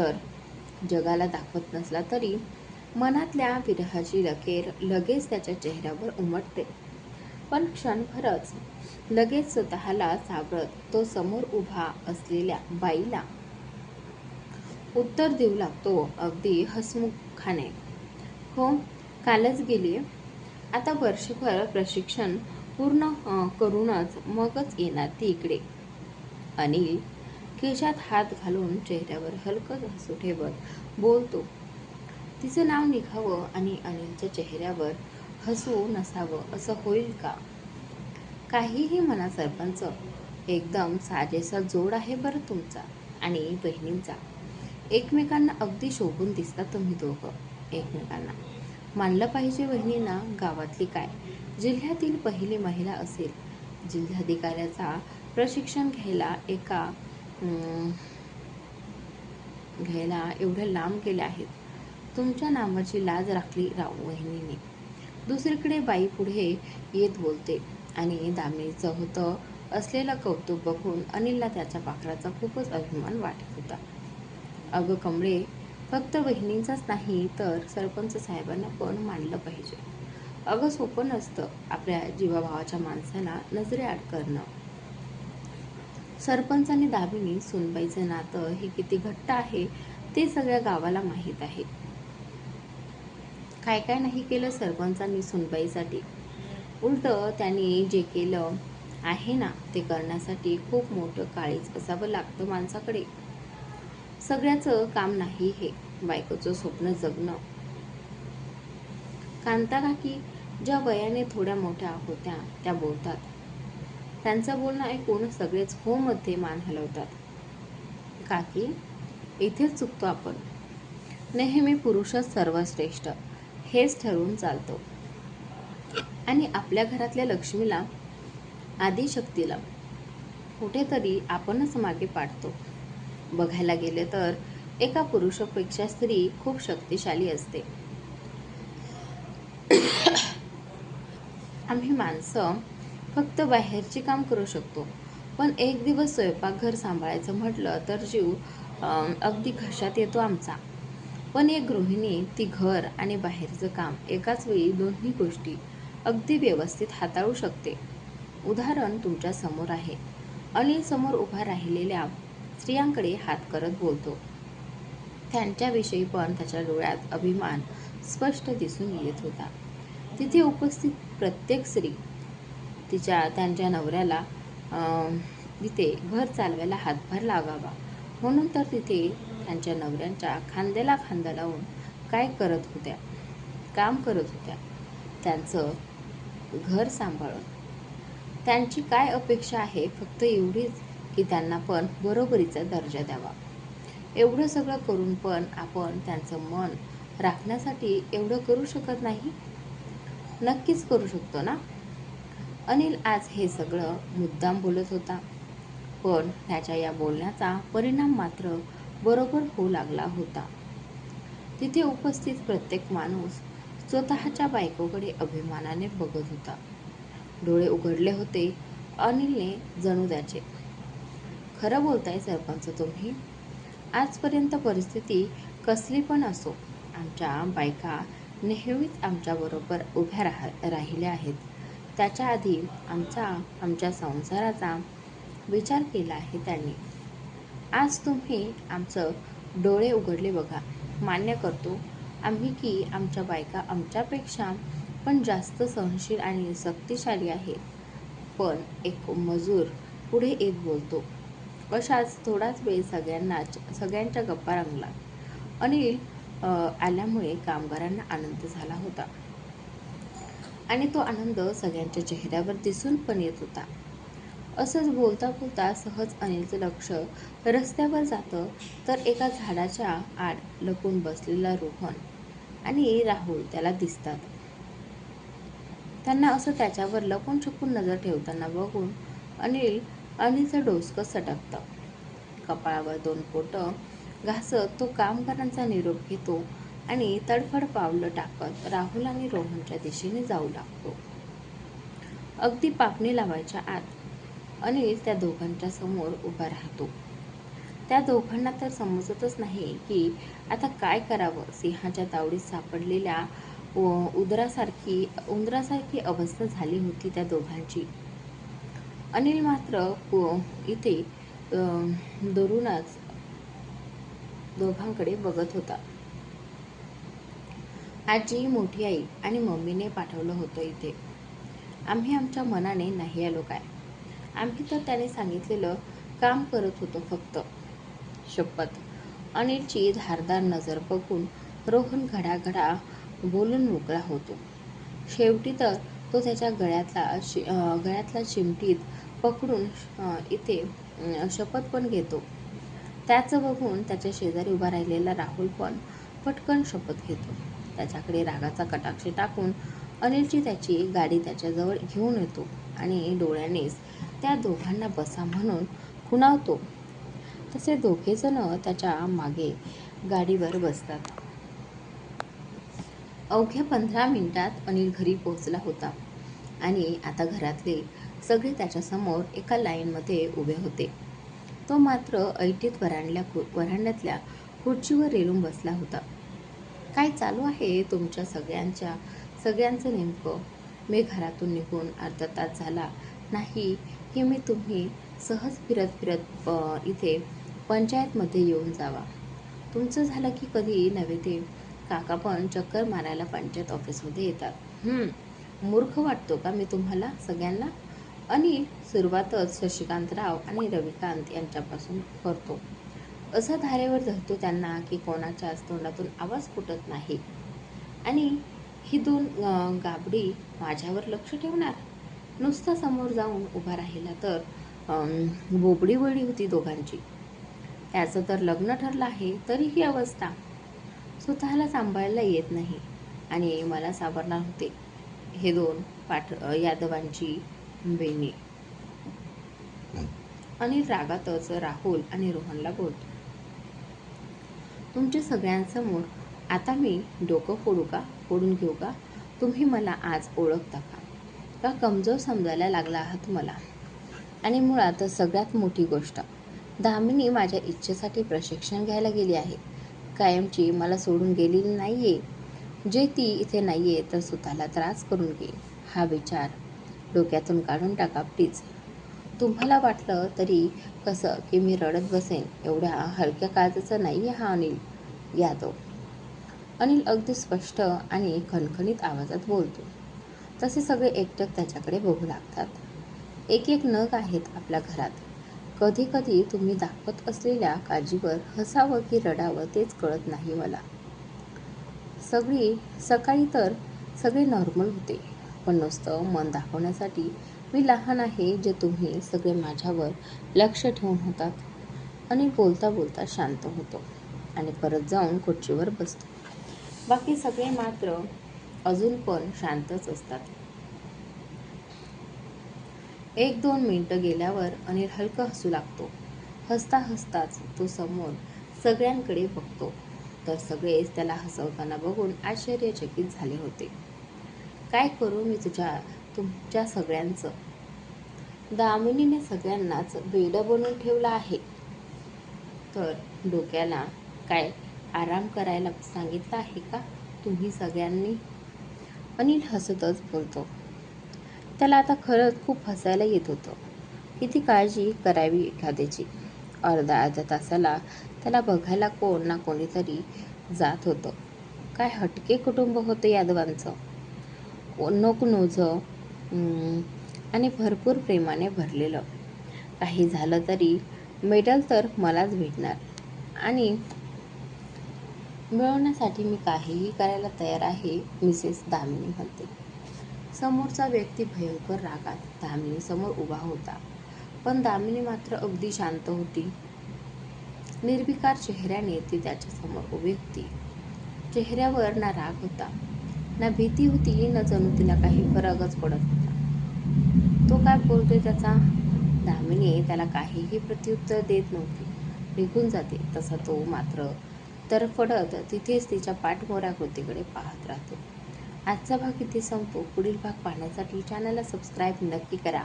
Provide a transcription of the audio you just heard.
तर जगाला दाखवत नसला तरी मनातल्या विरहाची लकेर लगेच त्याच्या चेहऱ्यावर उमटते. पण क्षणभरच लगेच स्वतःला सावरत तो समोर उभा असलेल्या बाईला उत्तर देऊ लागतो अगदी हसमुखाने. हो कालच गेली आता वर्षभर प्रशिक्षण पूर्ण करूनच मगच येणार ती इकडे. अनिल खिशात हात घालून चेहऱ्यावर हलकं हसू ठेवत बोलतो. तिचं नाव निघावं आणि अनिलच्या चेहऱ्यावर हसू नसावं असं होईल का? काहीही म्हणा सरपंच एकदम साजेसा जोड आहे बरं तुमचा आणि बहिणींचा. एकमेकांना अगदी शोभून दिसता तुम्ही दोघं एकमेकांना. मानलं पाहिजे बहिणींना गावातली काय? जिल्ह्यातील पहिली महिला असेल. जिल्हाधिकाऱ्याचा प्रशिक्षण घ्यायला एका घ्यायला एवढ्या लांब केले आहेत. तुमच्या नावाची लाज राखली राव वहिनीने. दुसरीकडे बाई पुढे येत बोलते आणि दामिनीचं होतं असलेलं कौतुक बघून अनिलला त्याच्या पाखराचा खूपच अभिमान वाटत होता. अगं कमळे फक्त बहिणींचाच नाही तर सरपंच साहेबांना पण मानलं पाहिजे. अगं सोपं नसतं आपल्या जीवाभावाच्या माणसाला नजरेआड करणं सरपंच आणि दामिनी नातं हे किती घट्ट आहे ते सगळ्या गावाला माहीत आहे. काय काय नाही केलं सरपंचांनी सुनबाईसाठी. उलट त्यांनी जे केलं आहे ना ते करण्यासाठी खूप मोठं काळीच असावं लागतं माणसाकडे. सगळ्याचं काम नाही हे बायकोचं स्वप्न जगणं. कांता काकी ज्या वयाने थोड्या मोठ्या होत्या त्या बोलतात त्यांचं बोलणं ऐकून सगळेच हो मध्ये मान हलवतात. काकी इथेच चुकतो आपण. नेहमी पुरुषच सर्वश्रेष्ठ. हेच ठरवून चालतो. आणि आपल्या घरातल्या लक्ष्मीला आदिशक्तीला कुठेतरी आपणच मागे पाडतो. बघायला गेले तर एका पुरुषापेक्षा स्त्री खूप शक्तिशाली असते. आम्ही माणसं फक्त बाहेरची काम करू शकतो. पण एक दिवस स्वयंपाकघर सांभाळायचं म्हटलं तर जीव अगदी घशात येतो आमचा. पण एक गृहिणी ती घर आणि बाहेरचं काम एकाच वेळी दोन्ही गोष्टी अगदी व्यवस्थित हाताळू शकते. उदाहरण तुमच्यासमोर आहे. अनिल समोर उभा राहिलेल्या स्त्रियांकडे हात करत बोलतो. त्यांच्याविषयी पण त्याच्या डोळ्यात अभिमान स्पष्ट दिसून येत होता. तिथे उपस्थित प्रत्येक स्त्री तिच्या त्यांच्या नवऱ्याला तिथे घर चालवायला हातभार लागावा. म्हणून तर तिथे त्यांच्या नवऱ्यांच्या खांद्याला खांदा लावून काय करत होत्या? काम करत होत्या. त्यांचं घर सांभाळून. त्यांची काय अपेक्षा आहे? फक्त एवढीच की त्यांना पण बरोबरीचा दर्जा द्यावा. एवढं सगळं करून पण आपण त्यांचं मन राखण्यासाठी एवढं करू शकत नाही? नक्कीच करू शकतो ना? अनिल आज हे सगळं मुद्दाम बोलत होता. पण त्याच्या या बोलण्याचा परिणाम मात्र बरोबर होऊ लागला होता. तिथे उपस्थित प्रत्येक माणूस स्वतःच्या बायकोकडे अभिमानाने बघत होता. डोळे उघडले होते अनिलने जणू त्याचे. खरं बोलताय सरपंच तुम्ही? आजपर्यंत परिस्थिती कसली पण असो आमच्या बायका नेहमीच आमच्याबरोबर उभ्या राह राहिल्या आहेत. त्याच्या आधी आमचा आमच्या संसाराचा विचार केला आहे त्यांनी. आज तुम्ही आमचं डोळे उघडले बघा. मान्य करतो आम्ही की आमच्या बायका आमच्यापेक्षा पण जास्त सहनशील आणि शक्तिशाली आहेत. पण एक मजूर पुढे येत बोलतो. अशाच थोडाच वेळ सगळ्यांनाच सगळ्यांच्या गप्पा रंगला. अनिल आल्यामुळे कामगारांना आनंद झाला होता. आणि तो आनंद सगळ्यांच्या चेहऱ्यावर दिसून पण येत होता. असंच बोलता बोलता सहज अनिलचं लक्ष रस्त्यावर जातं तर एका झाडाच्या आड लपून बसलेला रोहन आणि राहुल त्याला दिसतात. त्यांना असं त्याच्यावर लपून छपून नजर ठेवताना बघून अनिल अनिलचं डोसकं सटकतं. कपाळावर दोन पोटं घासत तो कामगारांचा निरोप घेतो आणि तडफड पावलं टाकत राहुल आणि रोहनच्या दिशेने जाऊ लागतो. अगदी पापणी लावायच्या आत अनिल त्या दोघांच्या समोर उभा राहतो. त्या दोघांना तर समजतच नाही की आता काय करावं? सिंहाच्या तावडीत सापडलेल्या उदरासारखी उंदरासारखी अवस्था झाली होती त्या दोघांची. अनिल मात्र इथे दरूनच दोघांकडे बघत होता. आजी मोठी आई आणि मम्मीने पाठवलं होतं इथे. आम्ही आमच्या मनाने नाही आलो काय? आम्ही तर त्याने सांगितलेलं काम करत होतो फक्त. शपथ. अनिलची धारदार नजर बघून रोहन घडाघडा बोलून मोकळा होतो. शेवटी तर तो त्याच्या गळ्यातला शि गळ्यातल्या गळ्यातला चिमटीत पकडून इथे शपथ पण घेतो. त्याचं बघून त्याच्या शेजारी उभा राहिलेला राहुल पण पटकन शपथ घेतो. त्याच्याकडे रागाचा कटाक्ष टाकून अनिलची त्याची गाडी त्याच्याजवळ घेऊन येतो आणि डोळ्यानेच त्या दोघांना बसा म्हणून खुणावतो. तसे दोघेजण त्याच्यामागे गाडीवर बसतात. अवघ्या पंधरा मिनिटात अनिल घरी पोहोचला होता आणि आता घरातले सगळे त्याच्यासमोर एका लाईनमध्ये उभे होते. तो मात्र ऐटीत वरांडल्या वरांड्यातल्या खुर्चीवर रेलून बसला होता. काय चालू आहे तुमच्या सगळ्यांच्या? सगळ्यांचं नेमकं? मी घरातून निघून अर्धा तास झाला. नाही की मी तुम्ही सहज फिरत फिरत इथे पंचायतमध्ये येऊन जावा. तुमचं झालं की कधी नव्हे ते? काका पण चक्कर मारायला पंचायत ऑफिसमध्ये येतात. मूर्ख वाटतो का मी तुम्हाला सगळ्यांना? आणि सुरुवातच शशिकांतराव आणि रविकांत यांच्यापासून करतो. असं धारेवर धरतो त्यांना की कोणाच्याच तोंडातून आवाज फुटत नाही. आणि ही दोन गाबडी माझ्यावर लक्ष ठेवणार? नुसता समोर जाऊन उभा राहिला तर बोबडी वळी होती दोघांची. त्याचं तर लग्न ठरलं आहे तरी ही अवस्था. स्वतःला सांभाळायला येत नाही आणि मला सावरणार होते. हे दोन पाठ यादवांची बहिणी. अनिल रागातच राहुल आणि रोहनला बोलतो. तुमच्या सगळ्यांसमोर आता मी डोकं फोडू का फोडून घेऊ का? तुम्ही मला आज ओळखता का? का कमजोर समजायला लागला आहात मला? आणि मुळात सगळ्यात मोठी गोष्ट दामिनी माझ्या इच्छेसाठी प्रशिक्षण घ्यायला गेली आहे. कायमची मला सोडून गेलेली नाही आहे जे ती इथे नाही आहे तर स्वतःला त्रास करून घेईल हा विचार डोक्यातून काढून टाका प्लीज तुम्हाला वाटलं तरी कसं की मी रडत बसेन एवढ्या हलक्या काळजाचा नाही आहे हा अनिल यादव. अनिल अगदी स्पष्ट आणि खणखणीत आवाजात बोलतो. तसे सगळे एकटक त्याच्याकडे बघू लागतात. एक एक नग आहेत आपल्या घरात. कधी कधी तुम्ही दाखवत असलेल्या काळजीवर हसावं की रडावं तेच कळत नाही मला. सगळी सकाळी तर सगळे नॉर्मल होते पण नुसतं मन दाखवण्यासाठी मी लहान आहे जे तुम्ही सगळे माझ्यावर लक्ष ठेवून होतात. आणि बोलता बोलता शांत होतो आणि परत जाऊन खुर्चीवर बसतो. बाकी सगळे मात्र अजून पण शांतच असतात. एक दोन मिनिटं गेल्यावर अनिल हलकं हसू लागतो. हसता हसताच तो समोर सगळ्यांकडे बघतो. तर सगळेच त्याला हसवताना बघून आश्चर्यचकित झाले होते. काय करू मी तुझ्या तुमच्या सगळ्यांचं. दामिनीने सगळ्यांनाच बेड बनवून ठेवलं आहे. तर डोक्याला काय आराम करायला सांगितलं आहे का? तुम्ही सगळ्यांनी? अनिल हसतच बोलतो. त्याला आता खरंच खूप हसायला येत होतं. किती काळजी करावी एखाद्याची? अर्धा अर्ध्या तासाला त्याला बघायला कोण ना कोणीतरी जात होतं. काय हटके कुटुंब होतं यादवांचं. नोक नोझं आणि भरपूर प्रेमाने भरलेलं. काही झालं तरी मेडल तर मलाच भेटणार. आणि मिळवण्यासाठी मी काहीही करायला तयार आहे मिसेस दामिनी म्हणते. समोरचा व्यक्ती भयंकर रागात दामिनीसमोर उभा होता. पण दामिनी मात्र अगदी शांत होती. निर्विकार चेहऱ्याने ती त्याच्यासमोर उभी होती. चेहऱ्यावर ना राग होता. ना भीती होती न जणू तिला काही फरकच पडत होता. तो काय बोलतोय त्याचा? दामिनी त्याला काहीही प्रत्युत्तर देत नव्हती. निघून जाते तसा तो मात्र तरफडत तिथेच तिच्या पाठमोऱ्या कृतीकडे पाहत राहतो. आजचा भाग इथे संपतो. पुढील भाग पाहण्यासाठी चॅनलला सबस्क्राईब नक्की करा.